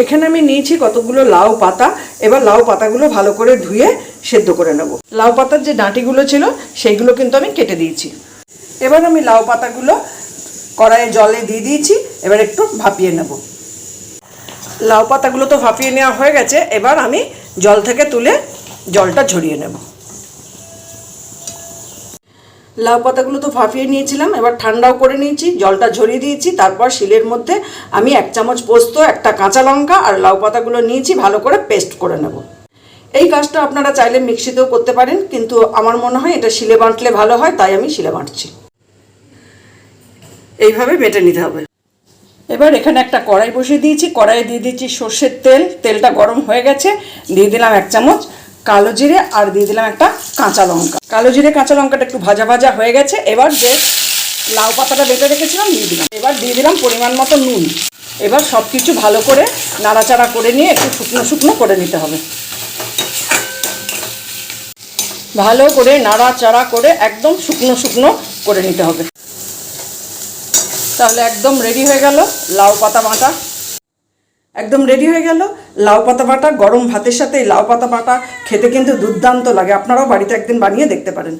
এখানে আমি নিয়েছি কতগুলো লাউ পাতা। এবার লাউ পাতাগুলো ভালো করে ধুয়ে সেদ্ধ করে নেব। লাউ পাতার যে ডাঁটিগুলো ছিল, সেইগুলো কিন্তু আমি কেটে দিয়েছি। এবার আমি লাউ পাতাগুলো কড়াইয়ে জলে দিয়ে দিয়েছি, এবার একটু ভাপিয়ে নেব। লাউ পাতাগুলো তো ভাপিয়ে নেওয়া হয়ে গেছে, এবার আমি জল থেকে তুলে জলটা ঝরিয়ে নেব। লাউ পাতাগুলো তো ভাপিয়ে নিয়েছিলাম, এবার ঠান্ডাও করে নিয়েছি, জলটা ঝরিয়ে দিয়েছি, তারপর শিলের মধ্যে আমি এক চামচ পোস্ত, একটা কাঁচা লঙ্কা আর লাউ পাতাগুলো নিয়েছি, ভালো করে পেস্ট করে নেব। এই কাজটা আপনারা চাইলে মিক্সিতেও করতে পারেন, কিন্তু আমার মনে হয় এটা শিলে বাঁটলে ভালো হয়, তাই আমি শিলে বাঁটছি। এইভাবে বেটে নিতে হবে। এবার এখানে একটা কড়াই বসিয়ে দিয়েছি, কড়াইয়ে দিয়ে দিয়েছি সর্ষের তেল, তেলটা গরম হয়ে গেছে, দিয়ে দিলাম এক চামচ কালো জিরে আর দিয়ে দিলাম একটা কাঁচা লঙ্কা। কালো জিরে, কাঁচা লঙ্কাটা একটু ভাজা ভাজা হয়ে গেছে, এবার যে লাউ পাতাটা বেটে রেখেছিলাম দিয়ে দিলাম। এবার দিয়ে দিলাম পরিমাণ মতো নুন। এবার সব কিছু ভালো করে নাড়াচাড়া করে নিয়ে একটু শুকনো শুকনো করে নিতে হবে। ভালো করে নাড়াচাড়া করে একদম শুকনো শুকনো করে নিতে হবে। তাহলে একদম রেডি হয়ে গেল লাউ পাতা বাটা। একদম রেডি হয়ে গেল। লাউ পাতা বাটা, গরম ভাতের সাথে লাউ পাতা বাটা খেতে কিন্তু দুর্দান্ত লাগে। আপনারাও বাড়িতে একদিন বানিয়ে দেখতে পারেন।